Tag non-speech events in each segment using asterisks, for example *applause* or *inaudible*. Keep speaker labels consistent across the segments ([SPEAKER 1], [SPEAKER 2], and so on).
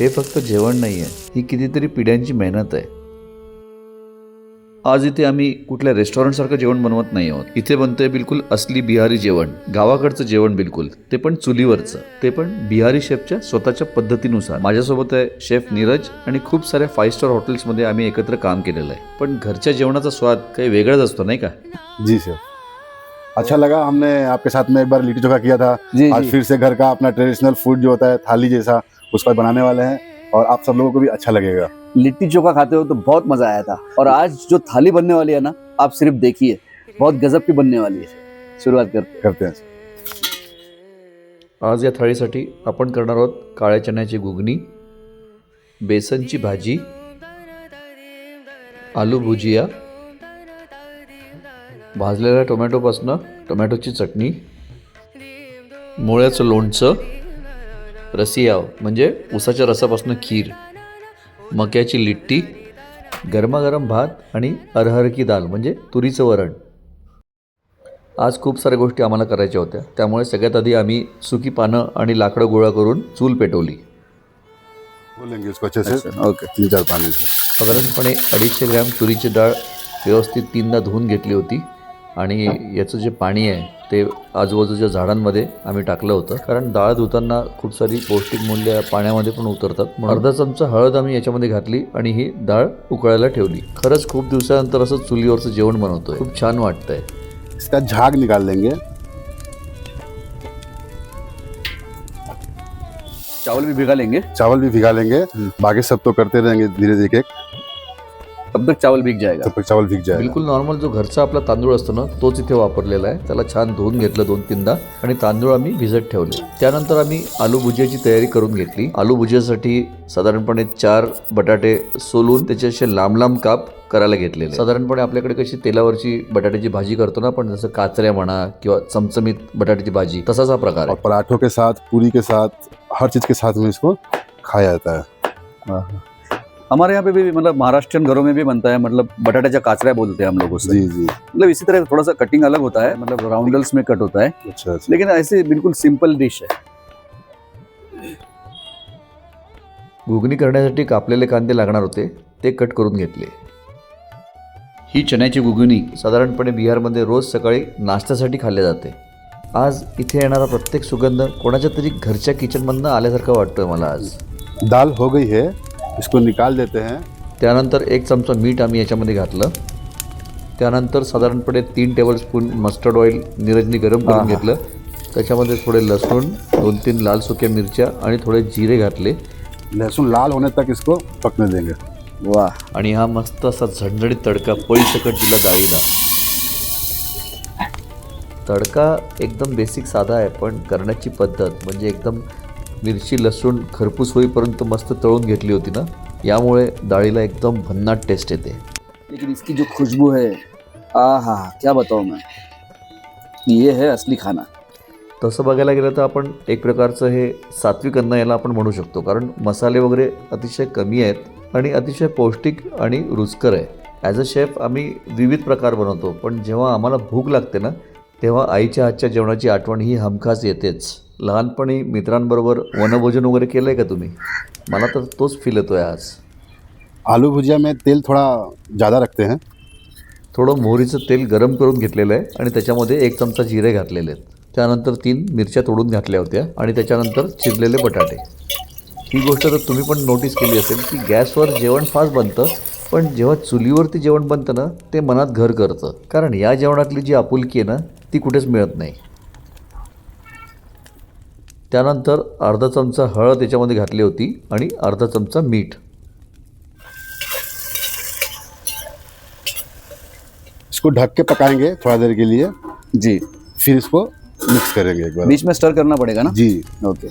[SPEAKER 1] हे फक्त जेवण नाही आहे ही कितीतरी पिढ्यांची मेहनत आहे. आज इथे आम्ही कुठल्या रेस्टॉरंटसारखं जेवण बनवत नाही आहोत. इथे बनतंय बिलकुल असली बिहारी जेवण. गावाकडचं जेवण बिलकुल. ते पण चुलीवरचं. ते पण बिहारी शेफच्या स्वतःच्या पद्धतीनुसार. माझ्यासोबत आहे शेफ नीरज आणि खूप साऱ्या फाईव्ह स्टार हॉटेल्समध्ये आम्ही एकत्र काम केलेलं आहे. पण घरच्या जेवणाचा स्वाद काही वेगळाच असतो नाही का?
[SPEAKER 2] जी सर अच्छा लगा हमने आपके साथ में एक बार लिट्टी चोखा किया था।
[SPEAKER 3] जी
[SPEAKER 2] आज
[SPEAKER 3] जी.
[SPEAKER 2] फिर से घर का अपना ट्रेडिशनल फूड जो होता है थाली जैसा उसको बनाने वाले हैं और आप सब लोगों को भी अच्छा लगेगा।
[SPEAKER 3] लिट्टी चोखा खाते हो तो बहुत मजा आया था। और आज जो थाली बनने वाली है ना आप सिर्फ देखिए। बहुत गजब की बनने वाली है। शुरुआत करते हैं।
[SPEAKER 2] करते हैं।
[SPEAKER 1] आज या थाळीसाठी आपण करणार आहोत काळ्या चण्याची घुगनी बेसनची भाजी आलू भुजिया भाजलेल्या टोमॅटोपासनं टोमॅटोची चटणी मुळ्याचं लोणचं रसियाव म्हणजे उसाच्या रसापासून खीर मक्याची लिट्टी गरमागरम भात आणि अरहर की दाल म्हणजे तुरीचं वरण. आज खूप साऱ्या गोष्टी आम्हाला करायच्या होत्या. त्यामुळे सगळ्यात आधी आम्ही सुकी पानं आणि लाकडं गोळा करून चूल पेटवली.
[SPEAKER 3] ओके.
[SPEAKER 1] साधारणपणे अडीचशे ग्रॅम तुरीची डाळ व्यवस्थित तीनदा धुवून घेतली होती. आणि याचं जे पाणी आहे ते आजूबाजूच्या झाडांमध्ये आम्ही टाकलं होतं. कारण डाळ धुताना खूप सारी पौष्टिक मूल्य पाण्यामध्ये पण उतरतात. म्हणून अर्धा चमचा हळद आम्ही याच्यामध्ये घातली आणि ही डाळ उकळायला ठेवली. खरंच खूप दिवसानंतर असं चुलीवरचं जेवण बनवतोय. खूप छान वाटतंय.
[SPEAKER 2] इसका झाग निकाल लेंगे
[SPEAKER 3] चावल भी भिगा लेंगे.
[SPEAKER 2] चावल भी भिगा लेंगे. बाकी सब तो करते रहेंगे धीरे धीरे एक एक
[SPEAKER 3] तब तक चावल भीग जाएगा।
[SPEAKER 2] तब तक चावल भीग जाएगा।
[SPEAKER 1] बिलकुल नॉर्मल जो घरचा आपला तांदूळ असतो ना तोच इथे वापरलेला आहे. त्याला छान धुवून घेतलं दोन तीनदा आणि तांदूळ आम्ही भिजत ठेवले. त्यानंतर आम्ही आलू भुजियाची तयारी करून घेतली. आलू भुजियासाठी साधारणपणे चार बटाटे सोलून त्याचे असे लांब लांब काप करायला घेतलेले. साधारणपणे आपल्याकडे कशी तेलावरची बटाट्याची भाजी करतो ना आपण जसं काचऱ्या म्हणा किंवा चमचमीत बटाट्याची भाजी तसाच हा प्रकार
[SPEAKER 2] पराठों के साथ पूरी के साथ हर चीज के साथ में इसको खाया जाता है।
[SPEAKER 3] हमारे यहाँ पे भी मतलब महाराष्ट्रियन घरों में भी बनता है मतलब बटाटे काचरा बोलते हैं हम लोग उससे
[SPEAKER 2] जी जी।
[SPEAKER 3] मतलब इसी तरह थोड़ा सा कटिंग अलग होता है मतलब राउंडल्स में कट होता है।
[SPEAKER 2] अच्छा अच्छा।
[SPEAKER 3] लेकिन ऐसे बिल्कुल सिंपल डिश है।
[SPEAKER 1] घुगणी करण्यासाठी कापलेले कांदे लागणार होते ते कट करून घेतले. ही चण्याची घुगणी साधारणपणे बिहारमध्ये रोज सकाळी नाश्त्यासाठी खाल्ले जाते. आज इथे येणारा प्रत्येक सुगंध कोणाच्या तरी घरच्या किचनमधनं आल्यासारखं वाटतोय मला आज.
[SPEAKER 2] दाल हो गई है इसको निकाल देते हैं।
[SPEAKER 1] त्यानंतर एक चमचा मीठ आम्ही याच्यामध्ये घातलं. त्यानंतर साधारणपणे तीन टेबलस्पून मस्टर्ड ऑइल नीरजनी गरम करून. घेतलं. त्याच्यामध्ये थोडे लसूण दोन तीन लाल सुक्या मिरच्या आणि थोडे जिरे घातले.
[SPEAKER 2] लहसुन लाल होने तक इसको पकने देंगे।
[SPEAKER 3] वाह.
[SPEAKER 1] आणि हा मस्त असा झणझणीत तडका पळीसकट दिला डाळीला तडका एकदम बेसिक साधा आहे पण करण्याची पद्धत म्हणजे एकदम मिरची लसूण खरपूस होईपर्यंत मस्त तळून घेतली होती ना? यामुळे डाळीला एकदम भन्नाट टेस्ट येते.
[SPEAKER 3] लेकिन इसकी जो खुशबू है आ हा क्या बताऊँ मैं? ये है असली खाना.
[SPEAKER 1] तसं बघायला गेलं तर आपण एक प्रकारचं हे सात्विक अन्न याला आपण म्हणू शकतो. कारण मसाले वगैरे अतिशय कमी आहेत आणि अतिशय पौष्टिक आणि रुचकर आहे. ॲज अ शेफ आम्ही विविध प्रकार बनवतो. पण जेव्हा आम्हाला भूक लागते ना तेव्हा आईच्या हातच्या जेवणाची आठवण ही हमखास येतेच. लहानपणी मित्रांबरोबर वनभोजन वगैरे केलं आहे का तुम्ही? मला तर तोच फील येतो आहे आज.
[SPEAKER 2] आलू भुजिया में तेल थोड़ा ज़्यादा रखते हैं।
[SPEAKER 1] थोडं मोहरीचं तेल गरम करून घेतलेलं आहे आणि त्याच्यामध्ये एक चमचा जिरे घातलेले आहेत. त्यानंतर तीन मिरच्या तोडून घातल्या होत्या आणि त्याच्यानंतर चिरलेले बटाटे. ही गोष्ट तर तुम्ही पण नोटीस केली असेल की गॅसवर जेवण फास्ट बनतं पण जेव्हा चुलीवरती जेवण बनतं ना ते मनात घर करतं. कारण या जेवणातली जी आपुलकी आहे ना ती कुठेच मिळत नाही. त्यानंतर अर्धा चमचा हळद याच्यामध्ये घातली होती आणि अर्धा चमचा मीठ.
[SPEAKER 2] इसको ढक के पकाएंगे थोड़ा देर के लिए.
[SPEAKER 3] जी.
[SPEAKER 2] फिर इसको मिक्स करेंगे एक बार.
[SPEAKER 3] बीच में स्टर करना पड़ेगा ना?
[SPEAKER 2] जी.
[SPEAKER 3] ओके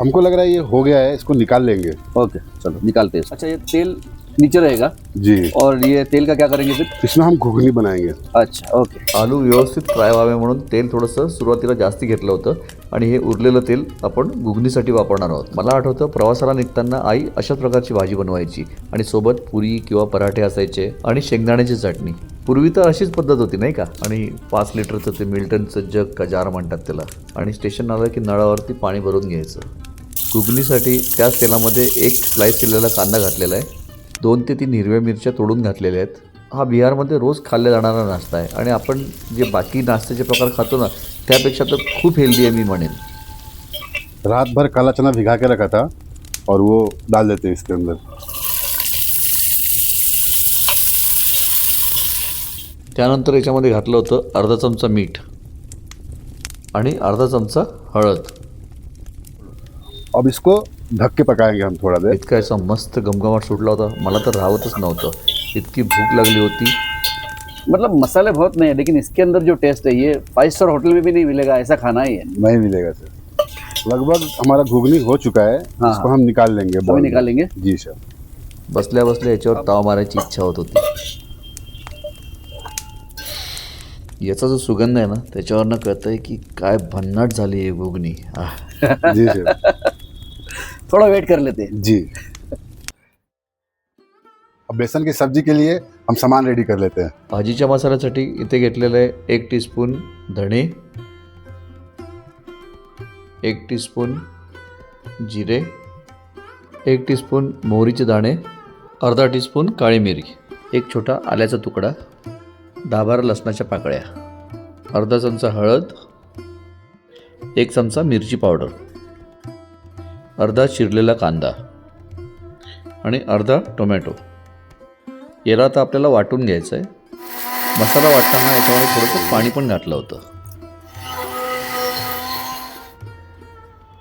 [SPEAKER 2] हमको लग रहा है ये हो गया है इसको निकाल लेंगे.
[SPEAKER 3] ओके चलो निकालते हैं अच्छा ये तेल नीचे रहेगा?
[SPEAKER 2] जी।
[SPEAKER 3] और ये तेल का क्या करेंगे फिर?
[SPEAKER 2] इसमें हम घुगनी बनाएंगे।
[SPEAKER 3] अच्छा ओके
[SPEAKER 1] आलू व्यवस्थित फ्राय व्हावे म्हणून तेल थोडंसं सुरुवातीला जास्ती घेतलं होतं आणि हे उरलेलं तेल आपण घुगनीसाठी वापरणार आहोत. मला आठवतं प्रवासाला निघताना आई अशाच प्रकारची भाजी बनवायची आणि सोबत पुरी किंवा पराठे असायचे आणि शेंगदाण्याची चटणी. पूर्वी तर अशीच पद्धत होती नाही का? आणि पाच लिटरचं ते मिल्टनचं जग का जार म्हणतात त्याला. आणि स्टेशन आलं की नळावरती पाणी भरून घ्यायचं. घुगनीसाठी त्याच तेलामध्ये एक स्लाइस केलेला कांदा घातलेला आहे. दोन ते तीन हिरव्या मिरच्या तोडून घातलेल्या आहेत. हा बिहारमध्ये रोज खाल्ला जाणारा नाश्ता आहे. आणि आपण जे बाकी नाश्त्याचे प्रकार खातो ना त्यापेक्षा तर खूप हेल्दी आहे मी म्हणेन.
[SPEAKER 2] रात भर काला चना भिगा के रखा था और वो डाल देते हैं इसके अंदर.
[SPEAKER 1] त्यानंतर याच्यामध्ये घातलं होतं अर्धा चमचा मीठ आणि अर्धा चमचा हळद.
[SPEAKER 2] अब इसको ढक के पकाएँगे हम थोड़ा देर।
[SPEAKER 1] इतका असा मस्त गमगमाट सुटला होता मला तर राहतच नव्हतं. इतकी भूक लागली होती.
[SPEAKER 3] मतलब मसाले बहुत नहीं है लेकिन इसके अंदर जो टेस्ट है ये फाइव स्टार होटल में भी नहीं मिलेगा ऐसा खाना ही है।
[SPEAKER 2] नहीं मिलेगा सर लगभग हमारा घुगनी हो चुका है
[SPEAKER 3] हाँ,
[SPEAKER 2] इसको हम निकाल लेंगे
[SPEAKER 3] अभी
[SPEAKER 2] में।
[SPEAKER 3] निकालेंगे?
[SPEAKER 2] जी सर
[SPEAKER 1] बसल्या बसल्या याच्यावर ताव मारायची इच्छा होत होती. याचा जो सुगंध आहे ना त्याच्यावरनं कळतंय की काय भन्नाट झाली आहे घुगनी.
[SPEAKER 2] जी सर *laughs*
[SPEAKER 3] थोड़ा वेट कर लेते हैं।
[SPEAKER 2] जी। अब बेसन की सब्जी के लिए हम सामान रेडी कर लेते हैं।
[SPEAKER 1] भाजीच्या मसाल्यासाठी इथे घेतलेलं आहे एक टीस्पून धणे एक टीस्पून जिरे एक टीस्पून मोहरीचे दाणे अर्धा टीस्पून काळी मिरी एक छोटा आल्याचा तुकडा दहा बारा लसणाच्या पाकळ्या अर्धा चमचा हळद एक चमचा मिरची पावडर. अर्धा चिरलेला कांदा आणि अर्धा टोमॅटो. याला आता आपल्याला वाटून घ्यायचं आहे मसाला वाटताना याच्यामध्ये थोडंसं पाणी पण घातलं होतं.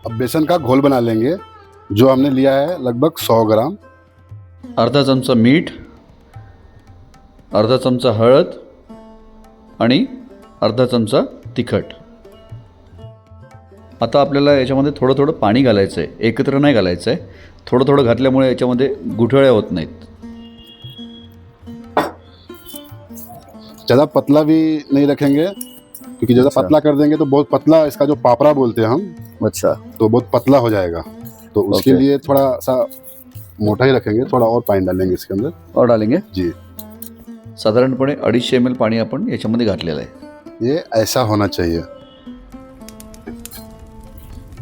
[SPEAKER 2] अब बेसन का घोल बना लेंगे जो हमने लिया है लगभग सौ ग्राम.
[SPEAKER 1] अर्धा चमचा मीठ अर्धा चमचा हळद आणि अर्धा चमचा तिखट. आता आपल्याला याच्यामध्ये थोडं थोडं पाणी घालायचं आहे एकत्र नाही घालायचं आहे थोडं थोडं घातल्यामुळे याच्यामध्ये गुठळ्या होत नाहीत.
[SPEAKER 2] ज़्यादा पतला भी नहीं रखेंगे क्योंकि ज़्यादा
[SPEAKER 3] अच्छा।
[SPEAKER 2] पतला कर देंगे तो बहुत पतला इसका जो पापड़ा बोलते हैं हम
[SPEAKER 3] अच्छा।
[SPEAKER 2] तो बहुत पतला हो जाएगा। तो उसके. लिए थोड़ा सा मोटा ही रखेंगे थोड़ा और पानी डालेंगे इसके अंदर।
[SPEAKER 3] और डालेंगे?
[SPEAKER 2] जी।
[SPEAKER 1] साधारणपणे अडीचशे एम एल पाणी आपण याच्यामध्ये घातलेलं आहे.
[SPEAKER 2] ये ऐसा होना चाहिए।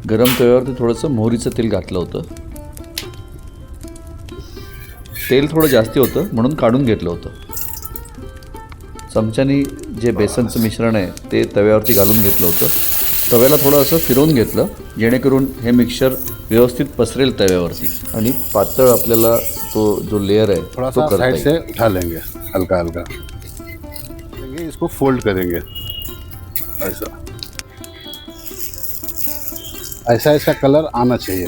[SPEAKER 1] गरम तव्यावरती थोडंसं मोहरीचं तेल घातलं होतं. तेल थोडं जास्ती होतं म्हणून काढून घेतलं होतं. चमच्यानी जे बेसनचं मिश्रण आहे ते तव्यावरती घालून घेतलं होतं. तव्याला थोडं असं फिरवून घेतलं जेणेकरून हे मिक्सचर व्यवस्थित पसरेल तव्यावरती. आणि पातळ आपल्याला तो जो लेअर आहे
[SPEAKER 2] थोड़ा
[SPEAKER 1] तो करता
[SPEAKER 2] साइड से उठा लेंगे हल्का हल्का इसको फोल्ड करेंगे ऐसा. ऐसा इसका कलर आना चाहिए।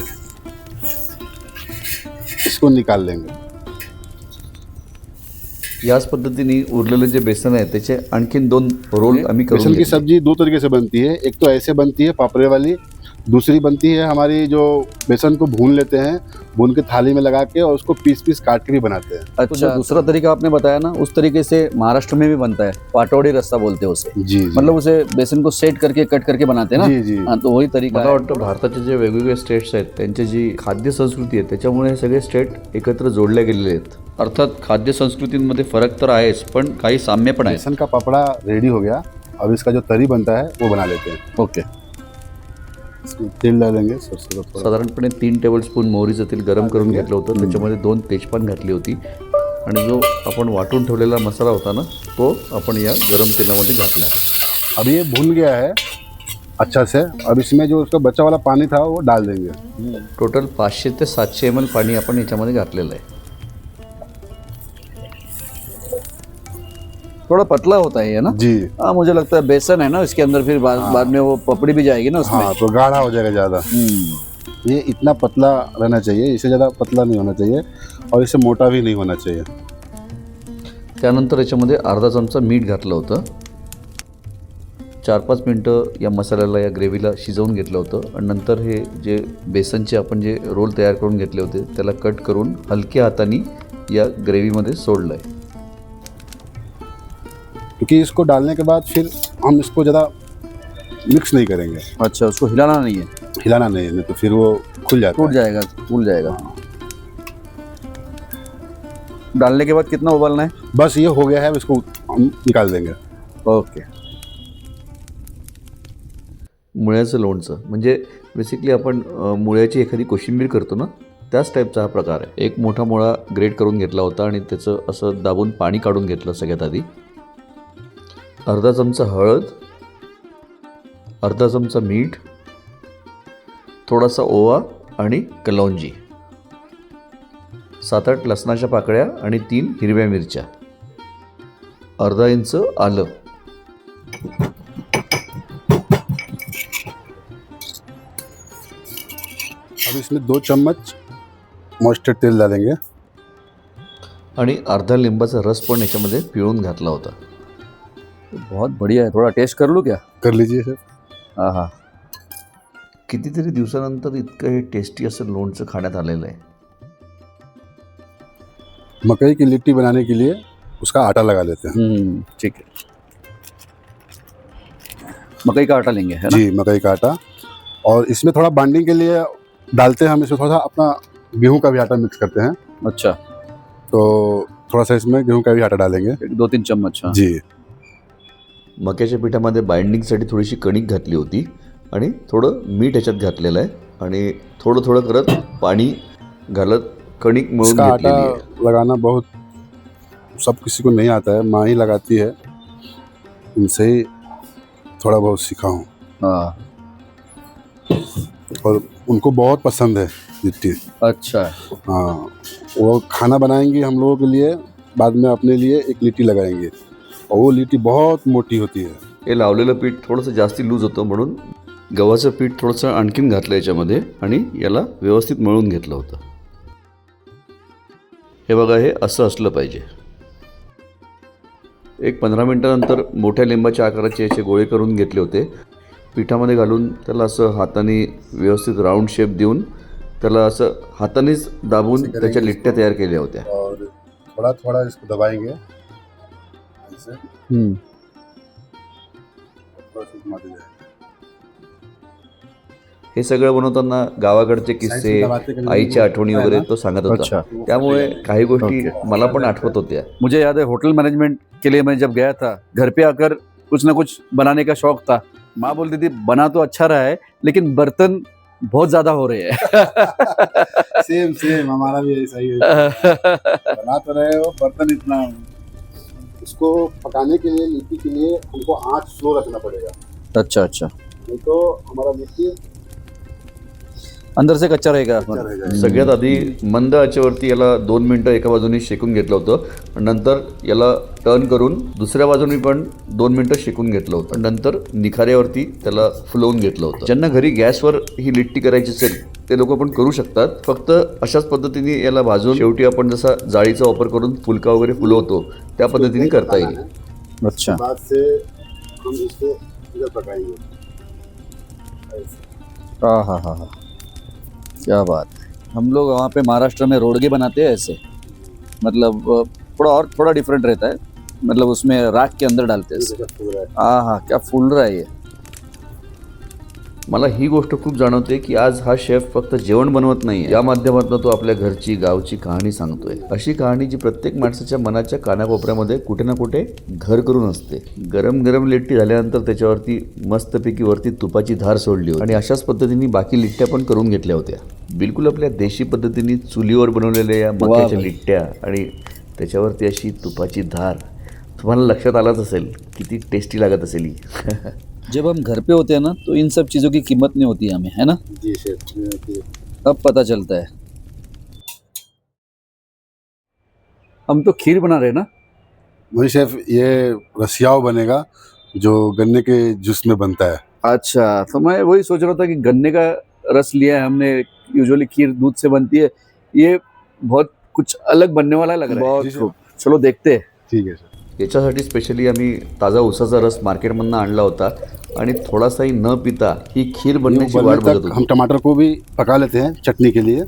[SPEAKER 2] इसको निकाल लेंगे।
[SPEAKER 1] याच पद्धतीने उरलेलं जे बेसन आहे त्याचे आणखीन दोन रोल आम्ही
[SPEAKER 2] बेसन की. सब्जी दो तरीके से बनती है। एक तो ऐसे बनती है पापड़े वाली दूसरी बनती है हमारी जो बेसन को भून लेते हैं भून के थाली में लगा के और उसको पीस पीस काट के भी बनाते हैं।
[SPEAKER 3] अच्छा जो दूसरा तरीका आपने बताया ना उस तरीके से महाराष्ट्र में भी बनता है पाटोड़ी रस्सा बोलते हैं उसे।
[SPEAKER 2] जी जी।
[SPEAKER 3] मतलब उसे बेसन को सेट करके कट करके बनाते हैं ना?
[SPEAKER 2] जी जी।
[SPEAKER 3] हाँ तो वही तरीका
[SPEAKER 1] मला
[SPEAKER 3] है।
[SPEAKER 1] वाटतं भारताचे जे वेगवेगळे स्टेट्स आहेत त्यांची जी खाद्य संस्कृती आहे त्याच्यामुळे हे सगळे स्टेट एकत्र जोडले गेलेले आहेत. अर्थात खाद्य संस्कृतींमध्ये फरक तर आहेच पण काही साम्य पण आहेत.
[SPEAKER 2] बेसन का पापड़ा रेडी हो गया अब इसका जो तरी बनता है वो बना लेते हैं।
[SPEAKER 3] ओके
[SPEAKER 2] तेल डालेंगे
[SPEAKER 1] साधारणपणे तीन टेबलस्पून मोहरीचं तेल गरम करून घेतलं होतं. त्याच्यामध्ये दोन तेजपान घातली होती. आणि जो आपण वाटून ठेवलेला मसाला होता ना तो आपण या गरम तेलामध्ये घातला
[SPEAKER 2] अब ये भून गया है अच्छा से. अब इसमें जो उसका बचा वाला पानी था वो डाल देंगे.
[SPEAKER 1] टोटल पाचशे ते सातशे एम एल पाणी आपण याच्यामध्ये घातलेलं आहे.
[SPEAKER 3] थोड़ा पतला होता है ना?
[SPEAKER 2] जी।
[SPEAKER 3] हाँ मुझे लगता है बेसन है ना इसके अंदर फिर बाद बाद में वो पपड़ी भी जाएगी ना उसमें।
[SPEAKER 2] हाँ तो गाढ़ा हो जाएगा ज़्यादा।
[SPEAKER 3] हम्म,
[SPEAKER 2] ये इतना पतला रहना चाहिए इससे ज़्यादा पतला नहीं होना चाहिए और इससे मोटा भी नहीं होना चाहिए।
[SPEAKER 1] त्यानंतर याच्यामध्ये अर्धा चमचा मीठ घातलं होतं. चार पाच मिनटं या मसाल्याला या ग्रेव्हीला शिजवून घेतलं होतं आणि नंतर हे जे बेसनचे आपण जे रोल तयार करून घेतले होते त्याला कट करून हलक्या हाताने या ग्रेव्हीमध्ये सोडलं आहे
[SPEAKER 2] क्योंकि इसको डालने के बाद फिर हम इसको ज़्यादा मिक्स नहीं करेंगे।
[SPEAKER 3] अच्छा उसको हिलाना नहीं है?
[SPEAKER 2] हिलाना नहीं है नहीं तो फिर वो खुल जाता
[SPEAKER 3] टूट जाएगा फूल जाएगा। डालने के बाद कितना उबालना है?
[SPEAKER 2] बस ये हो गया है इसको हम निकाल देंगे।
[SPEAKER 3] ओके।
[SPEAKER 1] मुळ्याचं लोणचं म्हणजे बेसिकली आपण मुळ्याची एखादी कोशिंबीर करतो ना त्याच टाईपचा हा प्रकार आहे. एक मोठा मुळा ग्रेट करून घेतला होता आणि त्याचं असं दाबून पाणी काढून घेतलं सगळ्यात आधी. अर्धा चमचा हळद अर्धा चमचा मीठ थोडासा ओवा आणि कलौंजी सात आठ लसणाच्या पाकळ्या आणि तीन हिरव्या मिरच्या. अर्धा इंच आलं.
[SPEAKER 2] अब इसमें दो चम्मच मॉइस्चर तेल डालेंगे.
[SPEAKER 1] आणि अर्धा लिंबाचा रस पण याच्यामध्ये पिळून घातला होता.
[SPEAKER 3] बहुत बढ़िया है थोड़ा टेस्ट कर लूँ क्या?
[SPEAKER 2] कर लीजिए सर
[SPEAKER 3] हाँ हाँ।
[SPEAKER 1] कितीतरी दिवसानंतर इतकं हे टेस्टी असं लोणचं खाण्यात आलेलं आहे?
[SPEAKER 2] मकई की लिट्टी बनाने के लिए उसका आटा लगा लेते हैं।
[SPEAKER 3] हम्म, ठीक है। मकई का आटा लेंगे है ना?
[SPEAKER 2] जी मकई का आटा। और इसमें थोड़ा बाइंडिंग के लिए डालते हैं हम इसमें थोड़ा सा अपना गेहूँ का भी आटा मिक्स करते हैं।
[SPEAKER 3] अच्छा।
[SPEAKER 2] तो थोड़ा सा इसमें गेहूँ का भी आटा डालेंगे।
[SPEAKER 3] एक दो तीन चम्मच हाँ।
[SPEAKER 2] जी।
[SPEAKER 1] मक्याच्या पिठामध्ये बाइंडिंगसाठी थोडीशी कणिक घातली होती आणि थोडं मीठ ह्याच्यात घातलेलं आहे. आणि थोडं थोडं करत पाणी घालत कणिक मळून
[SPEAKER 2] आटा लगाना बहुत सब किसी को नहीं आता है माँ ही लगाती है। उनसे ही थोड़ा बहुत सीखा हूँ
[SPEAKER 3] हाँ।
[SPEAKER 2] और उनको बहुत पसंद है लिट्टी।
[SPEAKER 3] अच्छा।
[SPEAKER 2] हाँ वो खाना बनाएँगी हम लोगों के लिए बाद में अपने लिए एक लिट्टी लगाएँगे। लिट्टी बहुत मोटी होती है।
[SPEAKER 1] हे लावलेलं पीठ थोडंसं जास्ती लूज होतं म्हणून गव्हाचं पीठ थोडंसं आणखीन घातलं याच्यामध्ये आणि याला व्यवस्थित मळून घेतलं होतं. हे बघा हे असं असलं पाहिजे. एक पंधरा मिनटानंतर मोठ्या लिंबाच्या आकाराचे याचे गोळे करून घेतले होते. पिठामध्ये घालून त्याला असं हाताने व्यवस्थित राऊंड शेप देऊन त्याला असं हातानेच दाबून त्याच्या लिट्ट्या तयार केल्या होत्या.
[SPEAKER 2] थोड़ा थोड़ा इसको दबाएंगे. ऐसे
[SPEAKER 3] हम्म।
[SPEAKER 1] हे सगळं बनवताना गावाकडचे किस्से आईच्या आठवणी वगैरे तो सांगत होता.
[SPEAKER 3] अच्छा.
[SPEAKER 1] त्यामुळे काही गोष्टी मला पण आठवत होत्या.
[SPEAKER 3] मुझे याद है होटल मैनेजमेंट के लिए मैं जब गया था घर पे आकर कुछ ना कुछ बनाने का शौक था। माँ बोलती थी बना तो अच्छा रहा है लेकिन बर्तन बहुत ज्यादा हो रहे हैं. *laughs*
[SPEAKER 2] सेम सेम हमारा भी ऐसा ही है। *laughs* बना तो रहे हो बर्तन इतना इसको पकाने के लिए लिट्टी के लिए हमको आँच स्लो रखना पड़ेगा।
[SPEAKER 3] अच्छा अच्छा।
[SPEAKER 2] नहीं तो हमारा लिट्टी
[SPEAKER 3] अंदर से कच्चा रहेगा
[SPEAKER 1] सगळ्यात आधी मंद आचेवरती याला दोन मिनटं एका बाजूनी शेकून घेतलं होतं. पण नंतर याला टर्न करून दुसऱ्या बाजूनी पण दोन मिनटं शेकून घेतलं होतं. नंतर निखाऱ्यावरती त्याला फुलवून घेतलं होतं. ज्यांना घरी गॅसवर ही लिट्टी करायची असेल ते लोक पण करू शकतात. फक्त अशाच पद्धतीने याला भाजून शेवटी आपण जसा जाळीचा वापर करून फुलका वगैरे फुलवतो त्या पद्धतीने करता येईल.
[SPEAKER 3] अच्छा.
[SPEAKER 2] बाद से हम इसको इधर पकाएंगे ऐसे।
[SPEAKER 3] हाँ हाँ हाँ हाँ. क्या बात है। हम लोग वहाँ पे महाराष्ट्र में रोडगे बनाते हैं ऐसे। मतलब थोड़ा और थोड़ा डिफरेंट रहता है। मतलब उसमें राख के अंदर डालते हैं
[SPEAKER 2] है।
[SPEAKER 3] हाँ हाँ क्या फूल रहा है ये।
[SPEAKER 1] मला ही गोष्ट खूप जाणवते की आज हा शेफ फक्त जेवण बनवत नाही या माध्यमातून तो आपल्या घरची गावची कहाणी सांगतोय. अशी कहाणी जी प्रत्येक माणसाच्या मनाच्या कानाकोपऱ्यामध्ये कुठे ना कुठे घर करून असते. गरम गरम लिट्टी झाल्यानंतर त्याच्यावरती मस्तपैकी वरती तुपाची धार सोडली होती. आणि अशाच पद्धतीने बाकी लिट्ट्या पण करून घेतल्या होत्या. बिलकुल आपल्या देशी पद्धतीने चुलीवर बनवलेल्या या मक्याच्या. लिट्ट्या आणि त्याच्यावरती अशी तुपाची धार. तुम्हाला लक्षात आलाच असेल किती टेस्टी लागत असेल ही. *laughs*
[SPEAKER 3] जब हम घर पे होते हैं ना तो इन सब चीज़ों की कीमत नहीं होती हमें है ना?
[SPEAKER 2] जी ये-
[SPEAKER 3] अब पता चलता है। हम तो खीर बना रहे हैं ना?
[SPEAKER 2] वही शेफ ये रसियाव बनेगा जो गन्ने के जूस में बनता है।
[SPEAKER 3] अच्छा तो मैं वही सोच रहा था कि गन्ने का रस लिया है हमने यूजुअली खीर दूध से बनती है। ये बहुत कुछ अलग बनने वाला लग रहा है। बहुत चलो देखते हैं।
[SPEAKER 2] ठीक है शेफ
[SPEAKER 1] याच्यासाठी स्पेशली आम्ही ताजा उसाचा रस मार्केटमधनं आणला होता. आणि थोडासाही न पिता ही खीर बनण्याची वाट बघत
[SPEAKER 2] हम
[SPEAKER 1] होती.
[SPEAKER 2] टमाटर को भी पका लेते हैं चटनी के लिए।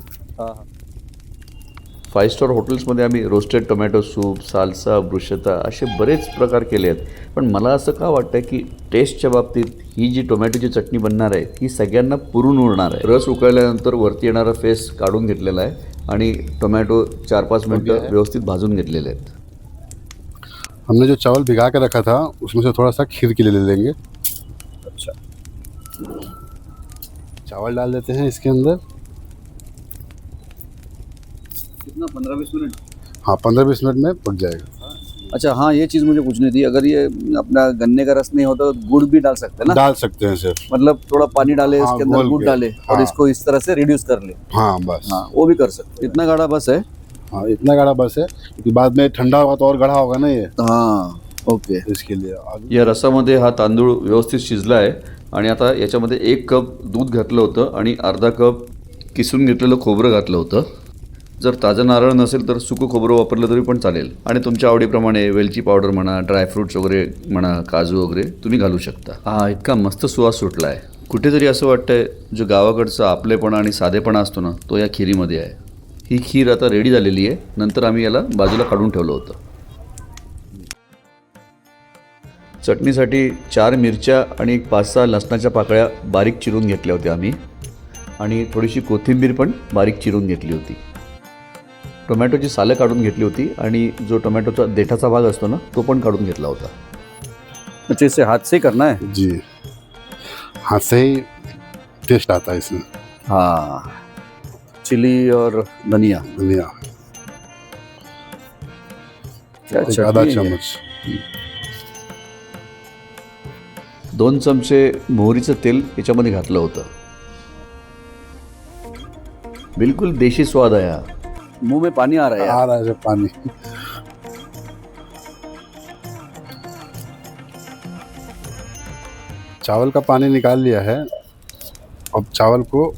[SPEAKER 1] फाईव्ह स्टार हॉटेल्समध्ये आम्ही roasted tomato soup salsa bruschetta असे बरेच प्रकार केले आहेत. पण मला असं का वाटतं की टेस्टच्या बाबतीत ही जी टोमॅटोची चटणी बनणार आहे ही सगळ्यांना पुरून उरणार आहे. रस उकळल्यानंतर वरती येणारा फेस काढून घेतलेला आहे आणि टोमॅटो चार पाच मिनटं व्यवस्थित भाजून घेतलेले आहेत.
[SPEAKER 2] हमने जो चावल भिगा के रखा था उसमें से थोड़ा सा खीर के लिए ले लेंगे।
[SPEAKER 3] अच्छा।
[SPEAKER 2] चावल डाल देते हैं इसके अंदर।
[SPEAKER 3] कितना? पंद्रह बीस मिनट?
[SPEAKER 2] हाँ पंद्रह बीस मिनट में पक जाएगा।
[SPEAKER 3] अच्छा हाँ ये चीज़ मुझे पूछनी थी। अगर ये अपना गन्ने का रस नहीं होता तो गुड़ भी डाल सकते हैं ना?
[SPEAKER 2] डाल सकते हैं सिर्फ़।
[SPEAKER 3] मतलब थोड़ा पानी डाले
[SPEAKER 2] हाँ,
[SPEAKER 3] इसके अंदर गुड़। डाले और
[SPEAKER 2] हाँ।
[SPEAKER 3] इसको इस तरह से रिड्यूस कर ले।
[SPEAKER 2] हाँ बस।
[SPEAKER 3] हाँ वो भी कर सकते। इतना गाढ़ा बस है?
[SPEAKER 2] हाँ इतना गाढ़ा बस है क्योंकि बाद में ठंडा होगा तो और गाढ़ा होगा ना ये।
[SPEAKER 3] हाँ ओके।
[SPEAKER 2] इसके लिए
[SPEAKER 1] या रसामध्ये हा तांदूळ व्यवस्थित शिजला आहे आणि आता याच्यामध्ये एक कप दूध घातलं होतं आणि अर्धा कप किसून घेतलेलं खोबरं घातलं होतं. जर ताजं नारळ नसेल तर सुकं खोबरं वापरलं तरी पण चालेल. आणि तुमच्या आवडीप्रमाणे वेलची पावडर म्हणा ड्रायफ्रुट्स वगैरे म्हणा काजू वगैरे तुम्ही घालू शकता. हा इतका मस्त सुवास सुटला आहे कुठेतरी असं वाटतंय जो गावाकडचा आपलेपणा आणि साधेपणा असतो ना तो या खिरीमध्ये आहे. ही खीर आता रेडी झालेली आहे. नंतर आम्ही याला बाजूला काढून ठेवलं होतं. चटणीसाठी चार मिरच्या आणि एक पाच सहा लसणाच्या पाकळ्या बारीक चिरून घेतल्या होत्या आम्ही. आणि थोडीशी कोथिंबीर पण बारीक चिरून घेतली होती. टोमॅटोची सालं काढून घेतली होती आणि जो टोमॅटोचा देठाचा भाग असतो ना तो पण काढून घेतला होता.
[SPEAKER 3] अच्छा इसे हाथ से करना है?
[SPEAKER 2] जी. हाथ से ही टेस्ट आता है इसमें.
[SPEAKER 3] हाँ. चिली और धनिया
[SPEAKER 2] धनिया।
[SPEAKER 3] क्या
[SPEAKER 2] एक आधा चम्मच।
[SPEAKER 1] दोन चमचे मोहरीचं तेल याच्यामध्ये घातलं होतं. बिलकुल देशी स्वाद आहे हा.
[SPEAKER 3] मुँह में पानी आ रहा है यार।
[SPEAKER 2] आ रहा है पानी चावल का पानी निकाल लिया है। अब चावल को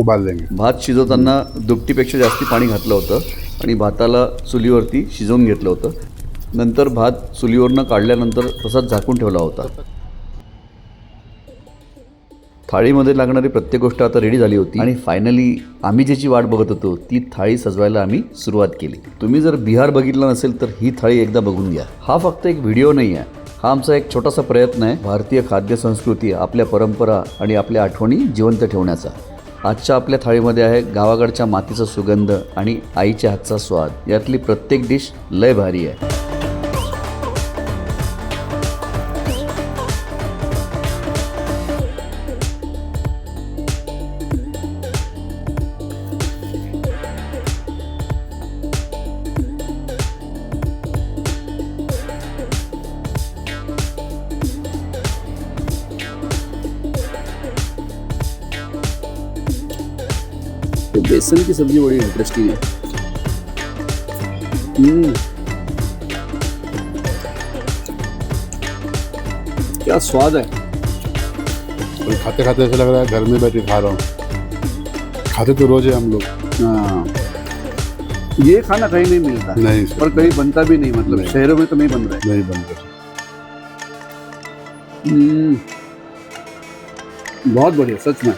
[SPEAKER 2] उबाल
[SPEAKER 1] भात शिजवताना दुपटीपेक्षा जास्ती पाणी घातलं होतं आणि भाताला चुलीवरती शिजवून घेतलं होतं. नंतर भात चुलीवरनं काढल्यानंतर तसाच झाकून ठेवला होता. थाळीमध्ये लागणारी प्रत्येक गोष्ट आता रेडी झाली होती आणि फायनली आम्ही ज्याची वाट बघत होतो ती थाळी सजवायला आम्ही सुरुवात केली. तुम्ही जर बिहार बघितलं नसेल तर ही थाळी एकदा बघून घ्या. हा फक्त एक व्हिडिओ नाही आहे. हा आमचा एक छोटासा प्रयत्न आहे. भारतीय खाद्य संस्कृती आपल्या परंपरा आणि आपल्या आठवणी जिवंत ठेवण्याचा. आजच्या आपल्या थाळीमध्ये आहे गावाकडच्या मातीचा सुगंध आणि आईच्या हातचा स्वाद. यातली प्रत्येक डिश लय भारी आहे.
[SPEAKER 3] तो बेसन की सब्ज़ी बड़ी इंटरेस्टिंग है। हम्म। क्या स्वाद है।
[SPEAKER 2] और खाते खाते ऐसा लग रहा है घर में बैठे खा रहा हूँ। खाते तो रोज है हम लोग।
[SPEAKER 3] हाँ। ये खाना कहीं नहीं मिलता।
[SPEAKER 2] नहीं
[SPEAKER 3] और कहीं बनता भी नहीं मतलब
[SPEAKER 2] नहीं।
[SPEAKER 3] शहरों में तो नहीं बन रहा है।
[SPEAKER 2] नहीं बनते
[SPEAKER 3] हम्म, बहुत बढ़िया सच में।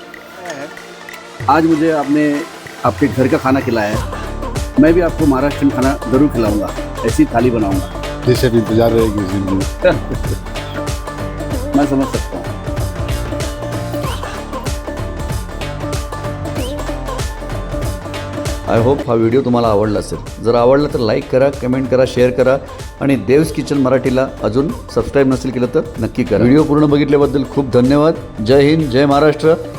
[SPEAKER 3] आज मुझे आपने आपके घर का खाना खिलाया है। मैं भी आपको महाराष्ट्रन खाना जरूर खिलाऊंगा। ऐसी थाली बनाऊंगा।
[SPEAKER 2] जिससे इंतजार रहेगी जिंदगी *laughs*
[SPEAKER 3] मैं। समझ सकता हूँ।
[SPEAKER 1] आय होप हा व्हिडिओ तुम्हाला आवडला असेल. जर आवडला तर लाईक करा कमेंट करा शेअर करा आणि देव्स किचन मराठीला अजून सबस्क्राईब नसेल केलं तर नक्की करा. व्हिडिओ पूर्ण बघितल्याबद्दल खूप धन्यवाद. जय हिंद जय महाराष्ट्र.